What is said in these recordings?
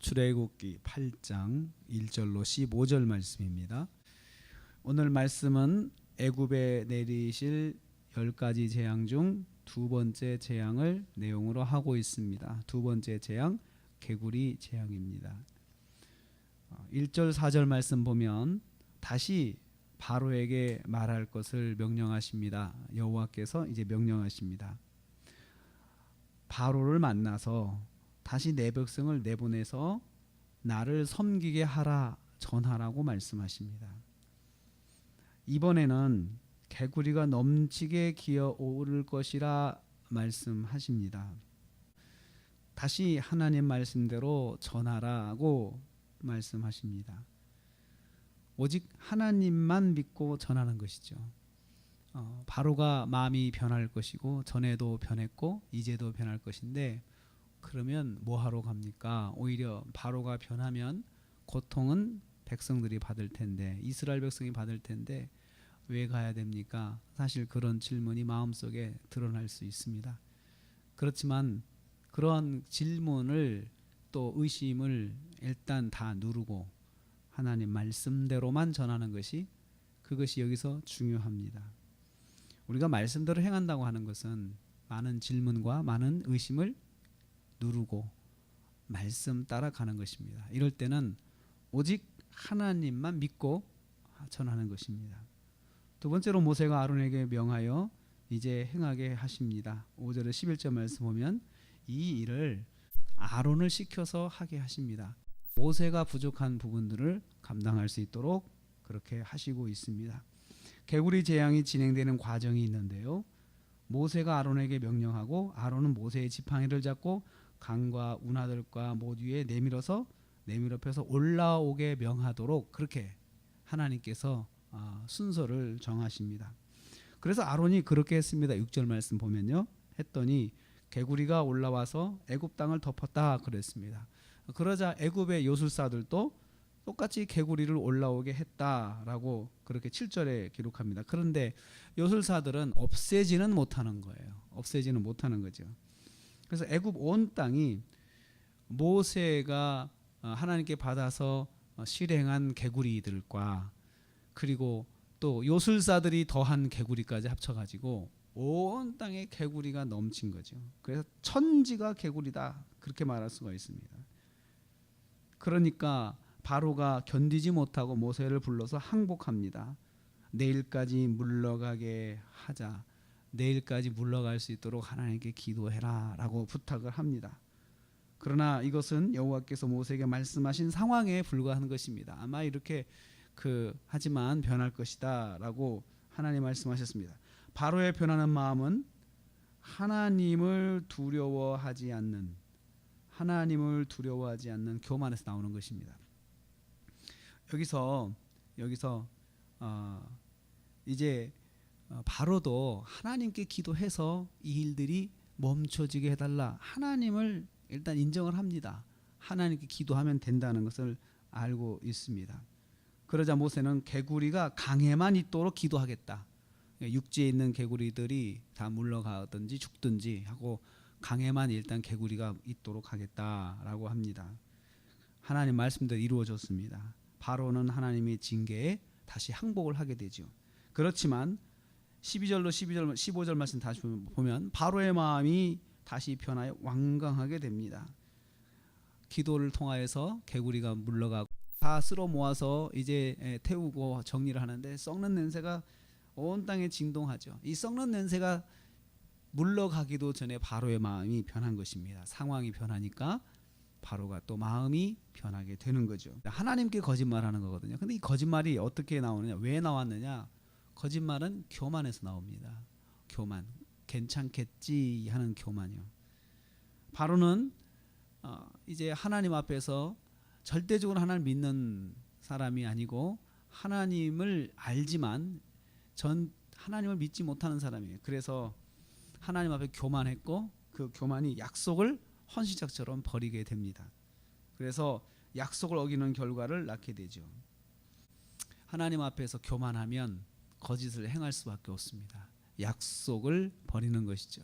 출애굽기 8장 1절로 15절 말씀입니다. 오늘 말씀은 애굽에 내리실 열 가지 재앙 중 두 번째 재앙을 내용으로 하고 있습니다. 두 번째 재앙 개구리 재앙입니다. 1절 4절 말씀 보면 다시 바로에게 말할 것을 명령하십니다. 여호와께서 이제 명령하십니다. 바로를 만나서 다시 내 백성을 내보내서 나를 섬기게 하라 전하라고 말씀하십니다. 이번에는 개구리가 넘치게 기어 오를 것이라 말씀하십니다. 다시 하나님 말씀대로 전하라고 말씀하십니다. 오직 하나님만 믿고 전하는 것이죠. 어, 바로가 마음이 변할 것이고 전에도 변했고 이제도 변할 것인데 그러면 뭐 하러 갑니까? 오히려 바로가 변하면 고통은 백성들이 받을 텐데 이스라엘 백성이 받을 텐데 왜 가야 됩니까? 사실 그런 질문이 마음속에 드러날 수 있습니다. 그렇지만 그런 질문을 또 의심을 일단 다 누르고 하나님 말씀대로만 전하는 것이 그것이 여기서 중요합니다. 우리가 말씀대로 행한다고 하는 것은 많은 질문과 많은 의심을 누르고 말씀 따라가는 것입니다. 이럴 때는 오직 하나님만 믿고 전하는 것입니다. 두 번째로 모세가 아론에게 명하여 이제 행하게 하십니다. 5절에 11절 말씀 보면 이 일을 아론을 시켜서 하게 하십니다. 모세가 부족한 부분들을 감당할 수 있도록 그렇게 하시고 있습니다. 개구리 재앙이 진행되는 과정이 있는데요. 모세가 아론에게 명령하고 아론은 모세의 지팡이를 잡고 강과 운하들과 모두에 내밀어서 내밀어 펴서 올라오게 명하도록 그렇게 하나님께서 아, 순서를 정하십니다. 그래서 아론이 그렇게 했습니다. 6절 말씀 보면요. 했더니 개구리가 올라와서 애굽 땅을 덮었다 그랬습니다. 그러자 애굽의 요술사들도 똑같이 개구리를 올라오게 했다라고 그렇게 7절에 기록합니다. 그런데 요술사들은 없애지는 못하는 거예요. 없애지는 못하는 거죠. 그래서 애굽 온 땅이 모세가 어, 하나님께 받아서 어, 실행한 개구리들과 그리고 또 요술사들이 더한 개구리까지 합쳐가지고 온 땅에 개구리가 넘친 거죠. 그래서 천지가 개구리다 그렇게 말할 수가 있습니다. 그러니까 바로가 견디지 못하고 모세를 불러서 항복합니다. 내일까지 물러가게 하자. 내일까지 물러갈 수 있도록 하나님께 기도해라라고 부탁을 합니다. 그러나 이것은 여호와께서 모세에게 말씀하신 상황에 불과한 것입니다. 아마 이렇게 그 하지만 변할 것이다라고 하나님 말씀하셨습니다. 바로의 변하는 마음은 하나님을 두려워하지 않는 하나님을 두려워하지 않는 교만에서 나오는 것입니다. 여기서 여기서 어, 이제 어, 바로도 하나님께 기도해서 이 일들이 멈춰지게 해달라 하나님을 일단 인정을 합니다. 하나님께 기도하면 된다는 것을 알고 있습니다. 그러자 모세는 개구리가 강에만 있도록 기도하겠다. 육지에 있는 개구리들이 다 물러가든지 죽든지 하고 강에만 일단 개구리가 있도록 하겠다라고 합니다. 하나님 말씀대로 이루어졌습니다. 바로는 하나님의 징계에 다시 항복을 하게 되죠. 그렇지만 12절로 12절 15절 말씀 다시 보면 바로의 마음이 다시 변하여 완강하게 됩니다. 기도를 통하여서 개구리가 물러가고 다 쓸어 모아서 이제 태우고 정리를 하는데 썩는 냄새가 온 땅에 진동하죠. 이 썩는 냄새가 물러가기도 전에 바로의 마음이 변한 것입니다. 상황이 변하니까 바로가 또 마음이 변하게 되는 거죠. 하나님께 거짓말하는 거거든요. 근데 이 거짓말이 어떻게 나오느냐? 왜 나왔느냐? 거짓말은 교만에서 나옵니다. 교만. 괜찮겠지 하는 교만이요. 바로는 어, 이제 하나님 앞에서 절대적으로 하나님 믿는 사람이 아니고 하나님을 알지만 전 하나님을 믿지 못하는 사람이에요. 그래서 하나님 앞에 교만했고 그 교만이 약속을 헌시작처럼 버리게 됩니다. 그래서 약속을 어기는 결과를 낳게 되죠. 하나님 앞에서 교만하면 거짓을 행할 수밖에 없습니다. 약속을 버리는 것이죠.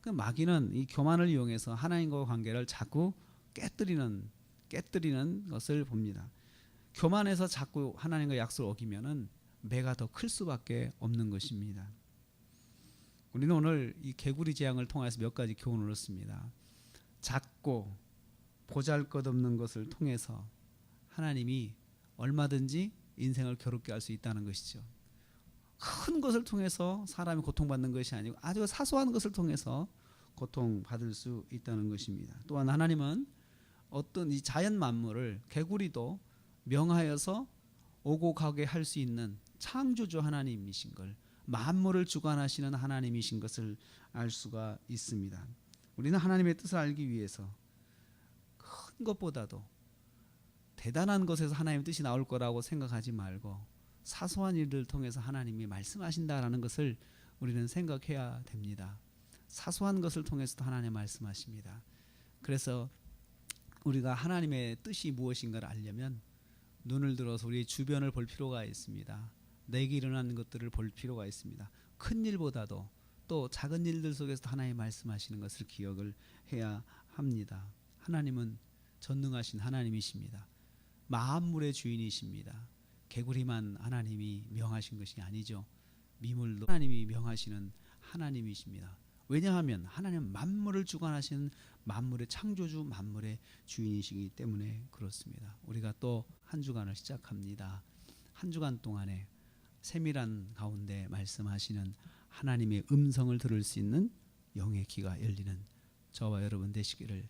그 마귀는 이 교만을 이용해서 하나님과 관계를 자꾸 깨뜨리는 깨뜨리는 것을 봅니다. 교만해서 자꾸 하나님과 약속을 어기면은 매가 더 클 수밖에 없는 것입니다. 우리는 오늘 이 개구리 재앙을 통해서 몇 가지 교훈을 얻습니다. 작고 보잘것없는 것을 통해서 하나님이 얼마든지 인생을 괴롭게 할 수 있다는 것이죠. 큰 것을 통해서 사람이 고통받는 것이 아니고 아주 사소한 것을 통해서 고통받을 수 있다는 것입니다. 또한 하나님은 어떤 이 자연 만물을 개구리도 명하여서 오고 가게 할 수 있는 창조주 하나님이신 걸 만물을 주관하시는 하나님이신 것을 알 수가 있습니다. 우리는 하나님의 뜻을 알기 위해서 큰 것보다도 대단한 것에서 하나님의 뜻이 나올 거라고 생각하지 말고 사소한 일을 통해서 하나님이 말씀하신다라는 것을 우리는 생각해야 됩니다. 사소한 것을 통해서도 하나님 말씀하십니다. 그래서 우리가 하나님의 뜻이 무엇인가를 알려면 눈을 들어서 우리 주변을 볼 필요가 있습니다. 내게 일어나는 것들을 볼 필요가 있습니다. 큰 일보다도 또 작은 일들 속에서 하나님 말씀하시는 것을 기억을 해야 합니다. 하나님은 전능하신 하나님이십니다. 만물의 주인이십니다. 개구리만 하나님이 명하신 것이 아니죠. 미물도 하나님이 명하시는 하나님이십니다. 왜냐하면 하나님 만물을 주관하시는 만물의 창조주, 만물의 주인이시기 때문에 그렇습니다. 우리가 또 한 주간을 시작합니다. 한 주간 동안에 세밀한 가운데 말씀하시는 하나님의 음성을 들을 수 있는 영의 귀가 열리는 저와 여러분 되시기를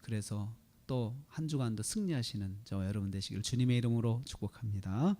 그래서 또 한 주간도 승리하시는 저와 여러분 되시기를 주님의 이름으로 축복합니다.